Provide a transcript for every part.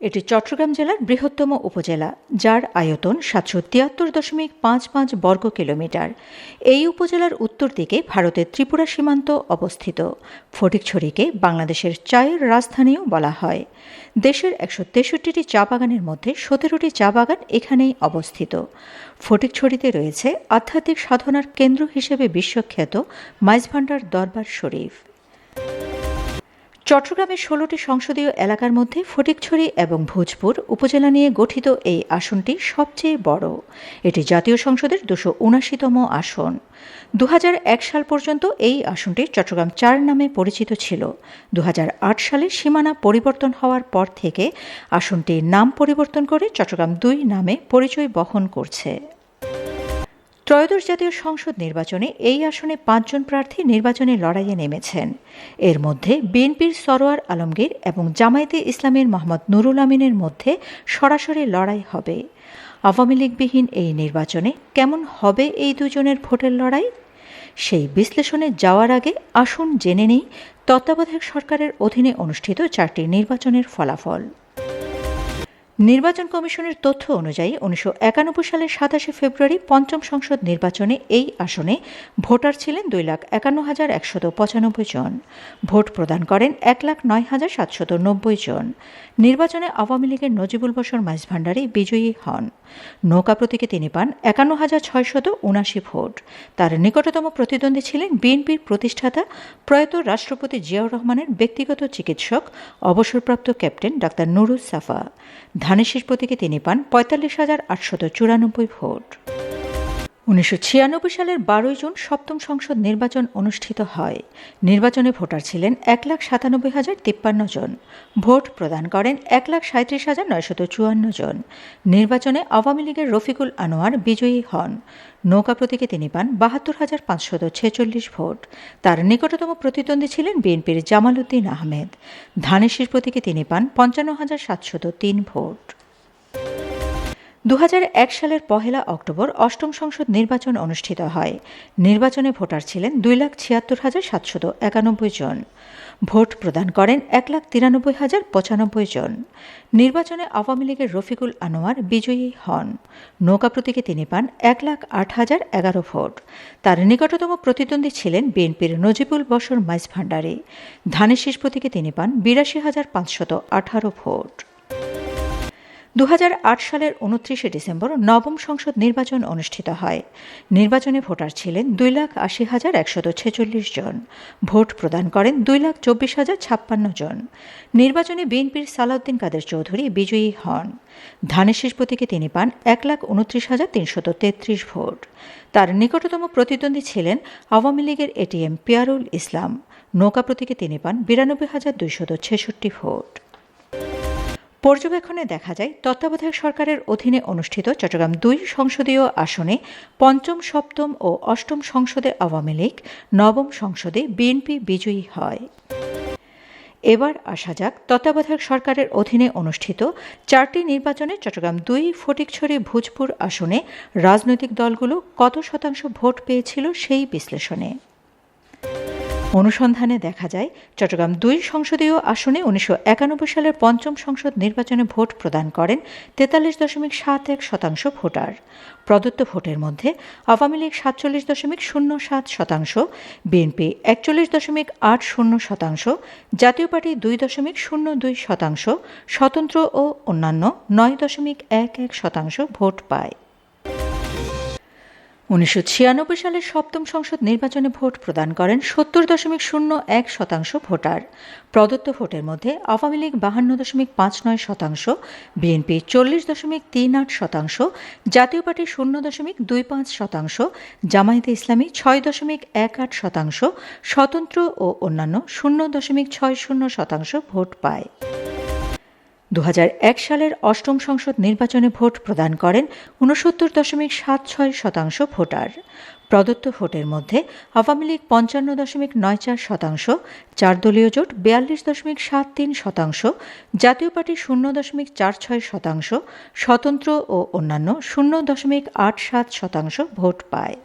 এটি চট্টগ্রাম জেলার বৃহত্তম উপজেলা, যার আয়তন সাতশো তিয়াত্তর দশমিক পাঁচ পাঁচ বর্গ কিলোমিটার। এই উপজেলার উত্তর দিকে ভারতের ত্রিপুরা সীমান্ত অবস্থিত। ফটিকছড়িকে বাংলাদেশের চায়ের রাজধানীও বলা হয়। দেশের একশো তেষট্টিটি চা বাগানের মধ্যে সতেরোটি চা বাগান এখানেই অবস্থিত। ফটিকছড়িতে রয়েছে আধ্যাত্মিক সাধনার কেন্দ্র হিসেবে বিশ্বখ্যাত মাইজভান্ডার দরবার শরীফ। চট্টগ্রামের ষোলোটি সংসদীয় এলাকার মধ্যে ফটিকছড়ি এবং ভোজপুর উপজেলা নিয়ে গঠিত এই আসনটি সবচেয়ে বড়। এটি জাতীয় সংসদের দুশো উনাশিতম আসন। দু হাজার এক সাল পর্যন্ত এই আসনটি চট্টগ্রাম চার নামে পরিচিত ছিল। দু হাজার আট সালে সীমানা পরিবর্তন হওয়ার পর থেকে আসনটির নাম পরিবর্তন করে চট্টগ্রাম দুই নামে পরিচয় বহন করছে। ত্রয়োদশ জাতীয় সংসদ নির্বাচনে এই আসনে পাঁচজন প্রার্থী নির্বাচনে লড়াইয়ে নেমেছেন। এর মধ্যে বিএনপির সরোয়ার আলমগীর এবং জামায়াতে ইসলামের মোহাম্মদ নুরুল আমিনের মধ্যে সরাসরি লড়াই হবে। আওয়ামী লীগবিহীন এই নির্বাচনে কেমন হবে এই দুজনের ভোটের লড়াই? সেই বিশ্লেষণে যাওয়ার আগে আসুন জেনে নেই তত্ত্বাবধায়ক সরকারের অধীনে অনুষ্ঠিত চারটি নির্বাচনের ফলাফল। নির্বাচন কমিশনের তথ্য অনুযায়ী উনিশশো একানব্বই সালের সাতাশে ফেব্রুয়ারি পঞ্চম সংসদ নির্বাচনে এই আসনে ভোটার ছিলেন দুই লাখ একান্ন হাজার একশত পঁচানব্বই জন। ভোট প্রদান করেন এক লাখ নয় হাজার সাতশত নব্বই জন। নির্বাচনে আওয়ামী লীগের নজিবুল বসর মাইজভান্ডারি বিজয়ী হন। নৌকা প্রতীকে তিনি পান একান্ন হাজার ছয়শত উনাশি ভোট। তার নিকটতম প্রতিদ্বন্দ্বী ছিলেন বিএনপির প্রতিষ্ঠাতা প্রয়াত রাষ্ট্রপতি জিয়াউর রহমানের ব্যক্তিগত চিকিৎসক, অবসরপ্রাপ্ত ক্যাপ্টেন ডাক্তার নুরুজ সাফা। ধানেশের প্রতীকে তিনি পান পঁয়তাল্লিশ হাজার আটশত চুরানব্বই ভোট। উনিশশো ছিয়ানব্বই সালের বারোই জুন সপ্তম সংসদ নির্বাচন অনুষ্ঠিত হয়। নির্বাচনে ভোটার ছিলেন এক লাখ সাতানব্বই হাজার তিপ্পান্ন জন। ভোট প্রদান করেন এক লাখ সাঁত্রিশ হাজার নয়শত চুয়ান্ন জন। নির্বাচনে আওয়ামী লীগের রফিকুল আনোয়ার বিজয়ী হন। নৌকা প্রতীকে তিনি পান বাহাত্তর হাজার পাঁচশত ছেচল্লিশ ভোট। তার নিকটতম প্রতিদ্বন্দ্বী ছিলেন বিএনপির জামাল উদ্দিন আহমেদ ধানেশির প্রতীকে তিনি পান পঞ্চান্ন হাজার সাতশত তিন ভোট। দু হাজার এক সালের পহেলা অক্টোবর অষ্টম সংসদ নির্বাচন অনুষ্ঠিত হয়। নির্বাচনে ভোটার ছিলেন দুই লাখ ছিয়াত্তর হাজার সাতশত একানব্বই জন। ভোট প্রদান করেন এক লাখ তিরানব্বই হাজার পঁচানব্বই জন। নির্বাচনে আওয়ামী লীগের রফিকুল আনোয়ার বিজয়ী হন। নৌকা প্রতীকে তিনি পান এক লাখ আট হাজার এগারো ভোট। তার নিকটতম প্রতিদ্বন্দ্বী ছিলেন বিএনপির নজিবুল বসর মাইজ ভান্ডারী। ধানের শীষ প্রতীকে তিনি পান বিরাশি হাজার পাঁচশত আঠারো ভোট। দু হাজার আট সালের উনত্রিশে ডিসেম্বর নবম সংসদ নির্বাচন অনুষ্ঠিত হয়। নির্বাচনে ভোটার ছিলেন দুই লাখ আশি হাজার একশত ছেচল্লিশ জন। ভোট প্রদান করেন দুই লাখ চব্বিশ হাজার ছাপ্পান্ন জন। নির্বাচনে বিএনপির সালাউদ্দিন কাদের চৌধুরী বিজয়ী হন। ধানের প্রতীকে তিনি পান এক লাখ উনত্রিশ হাজার তিনশত তেত্রিশ ভোট। তার নিকটতম প্রতিদ্বন্দ্বী ছিলেন আওয়ামী লীগের এটিএম পিয়ারুল ইসলাম। নৌকা প্রতীকে তিনি পান বিরানব্বই হাজার দুইশত ছেষট্টি ভোট। পর্যবেক্ষণে দেখা যায়, তত্ত্বাবধায়ক সরকারের অধীনে অনুষ্ঠিত চট্টগ্রাম দুই সংসদীয় আসনে পঞ্চম, সপ্তম ও অষ্টম সংসদে আওয়ামী লীগ, নবম সংসদে বিএনপি বিজয়ী হয়। এবার আসা যাক, তত্ত্বাবধায়ক সরকারের অধীনে অনুষ্ঠিত চারটি নির্বাচনে চট্টগ্রাম দুই ফটিকছড়ি ভোজপুর আসনে রাজনৈতিক দলগুলো কত শতাংশ ভোট পেয়েছিল সেই বিশ্লেষণে। অনুসন্ধানে দেখা যায়, চট্টগ্রাম দুই সংসদীয় আসনে উনিশশো একানব্বই সালের পঞ্চম সংসদ নির্বাচনে ভোট প্রদান করেন তেতাল্লিশ দশমিক সাত এক শতাংশ ভোটার। প্রদত্ত ভোটের মধ্যে আওয়ামী লীগ সাতচল্লিশ দশমিক শূন্য সাত শতাংশ, বিএনপি একচল্লিশ দশমিক আট শূন্য শতাংশ, জাতীয় পার্টি দুই দশমিক শূন্য দুই শতাংশ, স্বতন্ত্র ও অন্যান্য নয় দশমিক এক এক শতাংশ ভোট পায়। উনিশশো ছিয়ানব্বই সালের সপ্তম সংসদ নির্বাচনে ভোট প্রদান করেন সত্তর দশমিক শূন্য এক শতাংশ ভোটার। প্রদত্ত ভোটের মধ্যে আওয়ামী লীগ বাহান্ন দশমিক পাঁচ নয় শতাংশ, বিএনপি চল্লিশ দশমিক তিন আট শতাংশ, জাতীয় পার্টি শূন্য দশমিক দুই পাঁচ শতাংশ, জামায়াতে ইসলামী ছয় দশমিক এক আট শতাংশ, স্বতন্ত্র ও অন্যান্য শূন্য দশমিক ছয় শূন্য শতাংশ ভোট পায়। দু হাজার এক সালের অষ্টম সংসদ নির্বাচনে ভোট প্রদান করেন ঊনসত্তর দশমিক সাত ছয় শতাংশ ভোটার। প্রদত্ত ভোটের মধ্যে আওয়ামী লীগ পঞ্চান্ন দশমিক নয় চার শতাংশ চার দলীয় জোট বিয়াল্লিশ দশমিক সাত তিন শতাংশ, জাতীয় পার্টি শূন্য দশমিক চার ছয় শতাংশ, স্বতন্ত্র ও অন্যান্য শূন্য দশমিক আট সাত শতাংশ ভোট পায়।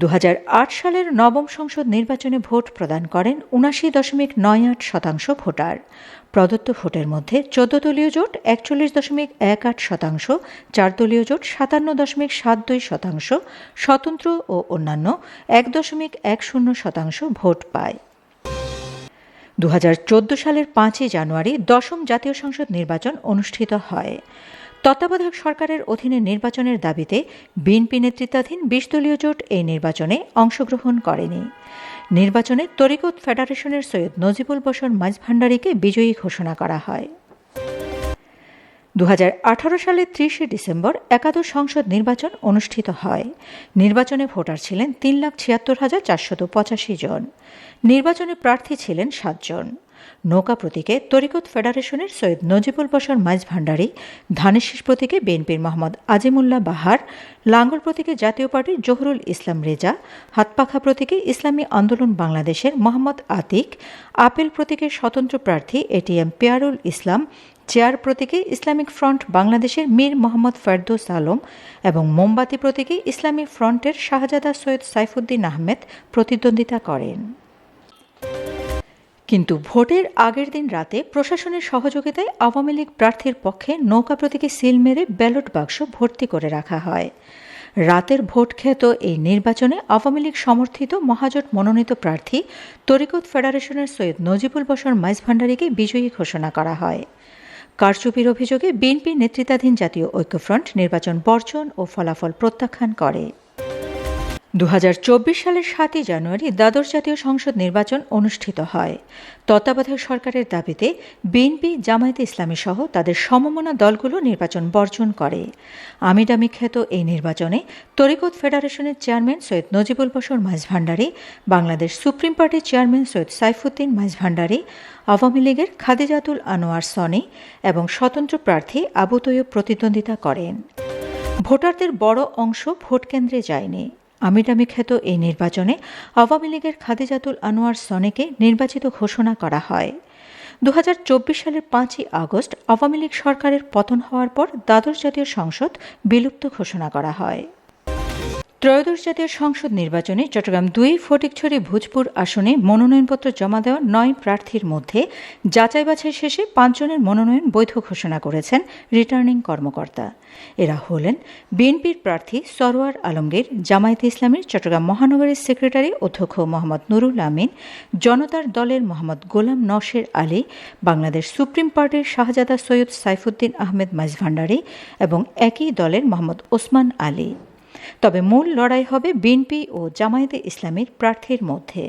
দু হাজার আট সালের নবম সংসদ নির্বাচনে ভোট প্রদান করেন উনাশি দশমিক নয় আট শতাংশ ভোটার। প্রদত্ত ভোটের মধ্যে চোদ্দ দলীয় জোট একচল্লিশ দশমিক এক আট শতাংশ, চার দলীয় জোট সাতান্ন দশমিক সাত দুই শতাংশ, স্বতন্ত্র ও অন্যান্য এক দশমিক এক শূন্য শতাংশ ভোট পায়। দু হাজার চোদ্দ সালের পাঁচই জানুয়ারি দশম জাতীয় সংসদ নির্বাচন অনুষ্ঠিত হয়। তত্ত্বাবধায়ক সরকারের অধীনে নির্বাচনের দাবিতে বিএনপি নেতৃত্বাধীন বিশ দলীয় জোট এই নির্বাচনে অংশগ্রহণ করেনি। নির্বাচনে তরিকত ফেডারেশনের সৈয়দ নজিবুল বসর মাঝভান্ডারীকে বিজয়ী ঘোষণা করা হয়। দু সালের ত্রিশে ডিসেম্বর একাদশ সংসদ নির্বাচন অনুষ্ঠিত হয়। নির্বাচনে ভোটার ছিলেন তিন লাখ ছিয়াত্তর হাজার চারশত পঁচাশি জন। নির্বাচনে প্রার্থী ছিলেন সাতজন নৌকা প্রতীকে তরিকত ফেডারেশনের সৈয়দ নজিবুল বসর মাইজ ভান্ডারী ধানেশিস প্রতীকে বিএনপির মোহাম্মদ আজিমুল্লাহ বাহার, লাঙ্গল প্রতীকে জাতীয় পার্টির জহুরুল ইসলাম রেজা, হাতপাখা প্রতীকে ইসলামী আন্দোলন বাংলাদেশের মোহাম্মদ আতিক, আপেল প্রতীকে স্বতন্ত্র প্রার্থী A T M Peyarul Islam, chair প্রতীকে ইসলামিক ফ্রন্ট বাংলাদেশের মীর মোহাম্মদ ফেরদৌস আলম এবং মোমবাতি প্রতীকে ইসলামী ফ্রন্টের শাহজাদা সৈয়দ সাইফুদ্দিন আহমেদ প্রতিদ্বন্দ্বিতা করেন। কিন্তু ভোটের আগের দিন রাতে প্রশাসনের সহযোগিতায় আওয়ামী লীগ প্রার্থীর পক্ষে নৌকা প্রতীকে সিল মেরে ব্যালট বাক্স ভর্তি করে রাখা হয়। রাতের ভোট খেত এই নির্বাচনে আওয়ামী লীগ সমর্থিত মহাজোট মনোনীত প্রার্থী তরিকত ফেডারেশনের সৈয়দ নজিবুল বসর মাইজ ভান্ডারীকে বিজয়ী ঘোষণা করা হয়। কারচুপির অভিযোগে বিএনপি নেতৃত্বাধীন জাতীয় ঐক্যফ্রন্ট নির্বাচন বর্জন ও ফলাফল প্রত্যাখ্যান করে। দু হাজার চব্বিশ সালের সাতই জানুয়ারি দ্বাদশ জাতীয় সংসদ নির্বাচন অনুষ্ঠিত হয়। তত্ত্বাবধায়ক সরকারের দাবিতে বিএনপি, জামায়াতে ইসলামী সহ তাদের সমমনা দলগুলো নির্বাচন বর্জন করে। আমিডামি খ্যাত এই নির্বাচনে তরিকত ফেডারেশনের চেয়ারম্যান সৈয়দ নজিবুল বসর মাঝভান্ডারী বাংলাদেশ সুপ্রিম পার্টির চেয়ারম্যান সৈয়দ সাইফুদ্দিন মাঝভান্ডারী আওয়ামী লীগের খাদিজাতুল আনোয়ার সনি এবং স্বতন্ত্র প্রার্থী আবু তৈয়ব প্রতিদ্বন্দ্বিতা করেন। ভোটারদের বড় অংশ ভোট কেন্দ্রে যায়নি। আমিরামি খ্যাত এই নির্বাচনে আওয়ামী লীগের খাদিজাতুল আনোয়ার সনেকে নির্বাচিত ঘোষণা করা হয়। দু হাজার চব্বিশ সালের পাঁচই আগস্ট আওয়ামী লীগ সরকারের পতন হওয়ার পর দ্বাদশ জাতীয় সংসদ বিলুপ্ত ঘোষণা করা হয়। ত্রয়োদশ জাতীয় সংসদ নির্বাচনে চট্টগ্রাম দুই, ফটিকছড়ি, ভোজপুর আসনে মনোনয়নপত্র জমা দেওয়া নয় প্রার্থীর মধ্যে যাচাই বাছাই শেষে পাঁচজনের মনোনয়ন বৈধ ঘোষণা করেছেন রিটার্নিং কর্মকর্তা। এরা হলেন বিএনপির প্রার্থী সরোয়ার আলমগীর, জামায়াতে ইসলামীর চট্টগ্রাম মহানগরের সেক্রেটারি অধ্যক্ষ মোহাম্মদ নুরুল আমিন, জনতার দলের মোহাম্মদ গোলাম নশের আলী, বাংলাদেশ সুপ্রিম পার্টির শাহজাদা সৈয়দ সাইফুদ্দিন আহমেদ মাঝভান্ডারী এবং একই দলের মোহাম্মদ ওসমান আলী। তবে মূল লড়াই হবে বিএনপি ও জামায়াতে ইসলামীর প্রার্থীর মধ্যে।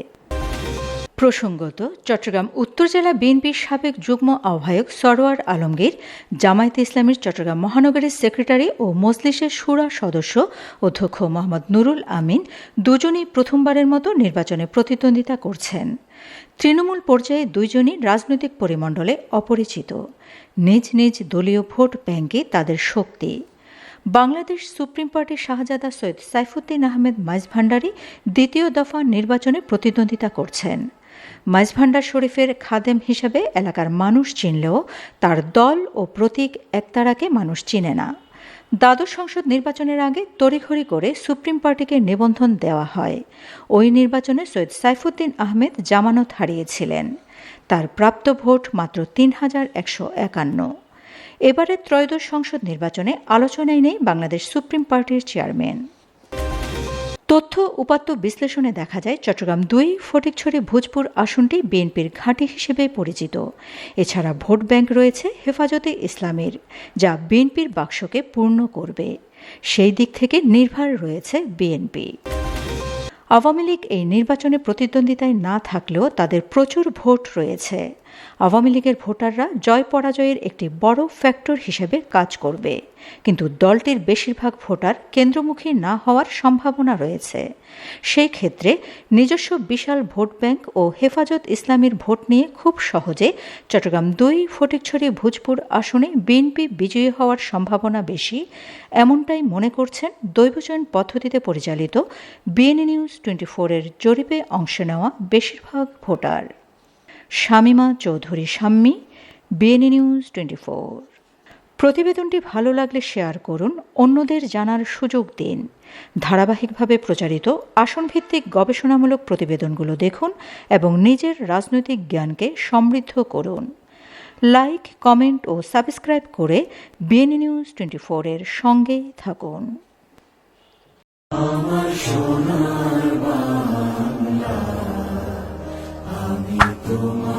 প্রসঙ্গত, চট্টগ্রাম উত্তর জেলা বিএনপির সাবেক যুগ্ম আহ্বায়ক সরোয়ার আলমগীর, জামায়াতে ইসলামীর চট্টগ্রাম মহানগরের সেক্রেটারি ও মজলিসের সুরা সদস্য অধ্যক্ষ মোহাম্মদ নুরুল আমিন দুজনই প্রথমবারের মতো নির্বাচনে প্রতিদ্বন্দ্বিতা করছেন। তৃণমূল পর্যায়ে দুইজনই রাজনৈতিক পরিমণ্ডলে অপরিচিত। নিজ নিজ দলীয় ভোট ব্যাংকে তাদের শক্তি। বাংলাদেশ সুপ্রিম পার্টির শাহজাদা সৈয়দ সাইফুদ্দিন আহমেদ মাইজভান্ডারি দ্বিতীয় দফা নির্বাচনে প্রতিদ্বন্দ্বিতা করছেন। মাইজভান্ডার শরীফের খাদেম হিসেবে এলাকার মানুষ চিনলেও তার দল ও প্রতীক একতারাকে মানুষ চিনে না। দ্বাদশ সংসদ নির্বাচনের আগে তড়িঘড়ি করে সুপ্রিম পার্টিকে নিবন্ধন দেওয়া হয়। ওই নির্বাচনে সৈয়দ সাইফুদ্দিন আহমেদ জামানত হারিয়েছিলেন। তার প্রাপ্ত ভোট মাত্র তিন হাজার একশো একান্ন। এবারের ত্রয়োদশ সংসদ নির্বাচনে আলোচনায় নেই বাংলাদেশ সুপ্রিম পার্টির চেয়ারম্যান। তথ্য উপাত্ত বিশ্লেষণে দেখা যায় চট্টগ্রাম দুই, ফটিকছড়ি ভোজপুর আসনটি বিএনপির ঘাঁটি হিসেবে পরিচিত। এছাড়া ভোট ব্যাংক রয়েছে হেফাজতে ইসলামের, যা বিএনপির বাক্সকে পূর্ণ করবে। সেই দিক থেকে নির্ভর রয়েছে বিএনপি। আওয়ামী লীগ এই নির্বাচনে প্রতিদ্বন্দ্বিতায় না থাকলেও তাদের প্রচুর ভোট রয়েছে। আওয়ামী লীগের ভোটাররা জয় পরাজয়ের একটি বড় ফ্যাক্টর হিসেবে কাজ করবে। কিন্তু দলটির বেশিরভাগ ভোটার কেন্দ্রমুখী না হওয়ার সম্ভাবনা রয়েছে। সেই ক্ষেত্রে নিজস্ব বিশাল ভোট ব্যাংক ও হেফাজত ইসলামীর ভোট নিয়ে খুব সহজে চট্টগ্রাম দুই ফটিকছড়ি ভোজপুর আসনে বিএনপি বিজয়ী হওয়ার সম্ভাবনা বেশি, এমনটাই মনে করছেন দৈবচয়ন পদ্ধতিতে পরিচালিত বিএনএ নিউজ টোয়েন্টি ফোরের জরিপে অংশ নেওয়া বেশিরভাগ voter. Shamima Chowdhury Shammi BNA news twenty four প্রতিবেদনটি ভালো লাগলে শেয়ার করুন, অন্যদের জানার সুযোগ দিন। ধারাবাহিকভাবে প্রচারিত আসনভিত্তিক গবেষণামূলক প্রতিবেদনগুলো দেখুন এবং নিজের রাজনৈতিক জ্ঞানকে সমৃদ্ধ করুন। লাইক কমেন্ট ও সাবস্ক্রাইব করে বিএনএ নিউজ টোয়েন্টি ফোরের সঙ্গে থাকুন। আমার Oh.